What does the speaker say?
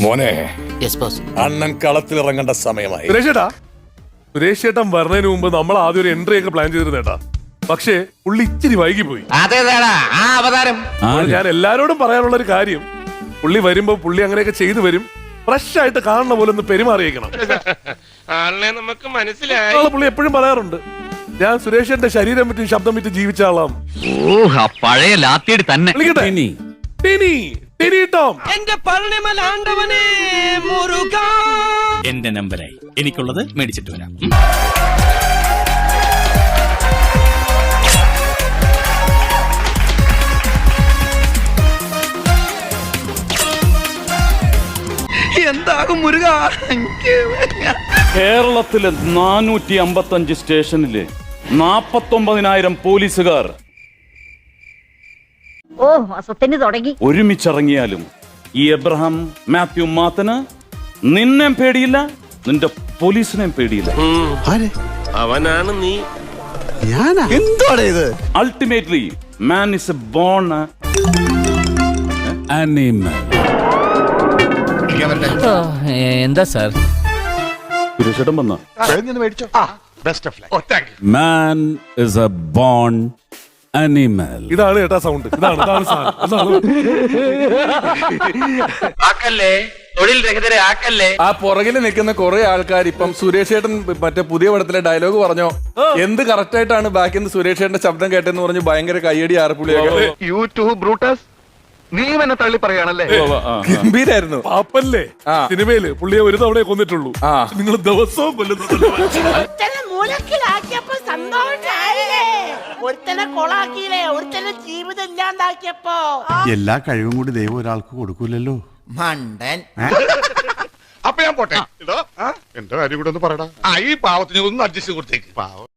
മോനെ. Yes boss അണ്ണൻ കളത്തിലിറങ്ങേണ്ട സമയമായി. സുരേഷ് സുരേഷേട്ടൻ സുരേഷ് വരുന്നതിന് മുമ്പ് നമ്മൾ ആദ്യം ഒരു എൻട്രി ഒക്കെ പ്ലാൻ ചെയ്തിരുന്നേട്ടാ പക്ഷേ പുള്ളി ഇച്ചിരി വൈകി പോയി അതേതാടാ ആ അവതാരം. അപ്പോൾ ഞാൻ എല്ലാരോടും പറയാനുള്ള ഒരു കാര്യം പുള്ളി വരുമ്പോ പുള്ളി അങ്ങനെയൊക്കെ ചെയ്തു വരും ഫ്രഷ് ആയിട്ട് കാണുന്ന പോലെ ഒന്ന് പെരുമാറിയേക്കണം. ആളിനെ നമുക്ക് മനസ്സിലായി. പുള്ളി എപ്പോഴും പറയാറുണ്ട് ഞാൻ സുരേഷന്റെ ശരീരം വിറ്റും ശബ്ദം വിറ്റും ജീവിച്ച ആളാം ഓ ആ പഴയ ലാത്തിയടി തന്നെ. വിളിക്കട്ടെ? ടിനി. ടിനി ടോം എന്റെ പള്ളിമലാണ്ടവനെ മുരുക എന്റെ നമ്പരായി. എനിക്കുള്ളത് മേടിച്ചിട്ട് വരാം. എന്താകും മുരുക? കേരളത്തിലെ നാനൂറ്റി അമ്പത്തഞ്ച് സ്റ്റേഷനിലെ നാപ്പത്തൊമ്പതിനായിരം പോലീസുകാർ ഓ അസത്തിന് തുടങ്ങി. ഒരുമിച്ചിറങ്ങിയാലും ഈ എബ്രഹാം മാത്യു മാത്തന് നിന്നെ പേടിയില്ല നിന്റെ പോലീസിനെയും പേടിയില്ല. അവനാണ് നീ. Ultimately man is a born എന്താ സാർ? സുരേഷേട്ടൻ വന്ന? Man is a born animal. ഇതാണ് കേട്ടാ സൗണ്ട് ഇതാണ് ഇതാണ് സാധനം. ഇതാണ്. ആക്കല്ലേ? തൊഴിൽ രഹിതരെ ആക്കല്ലേ? ആ പുറകിൽ നിൽക്കുന്ന കുറെ ആൾക്കാർ ഇപ്പം സുരേഷ് ഏട്ടൻ മറ്റേ പുതിയ പടത്തിലെ ഡയലോഗ് പറഞ്ഞോ? എന്ത് കറക്റ്റ് ആയിട്ടാണ് ബാക്കിൽ നിന്ന് സുരേഷ് ഏട്ടന്റെ ശബ്ദം കേട്ടെന്ന് പറഞ്ഞ് ഭയങ്കര കയ്യടി ആർപ്പുള്ളിയൊക്കെ യൂട്യൂബ് ബ്രൂട്ടസ് നീ എന്നെ തള്ളി പറയാണല്ലേ ഗംഭീരായിരുന്നു. പാപ്പല്ലേ? ആ. സിനിമയിൽ പുള്ളിയെ ഒരു തവണയെ കൊന്നിട്ടുള്ളൂ ആ. നിങ്ങൾ ദിവസവും കൊല്ലുന്നു ഒരുത്തനെ കൊളാക്കിയില്ലേ? ഒരുത്തനെ ജീവിതം ഇല്ലാണ്ടാക്കിയപ്പോ. എല്ലാ കഴിവും കൂടി ദൈവം ഒരാൾക്ക് കൊടുക്കൂലല്ലോ. മണ്ടൻ. അപ്പൊ ഞാൻ പോട്ടെ. എന്റെ കാര്യം കൂടെ ഒന്ന് പറയടാ. ആ ഈ പാവത്തിന് ഒന്ന് അഡ്ജസ്റ്റ് കൊടുത്തേക്ക്. പാവം.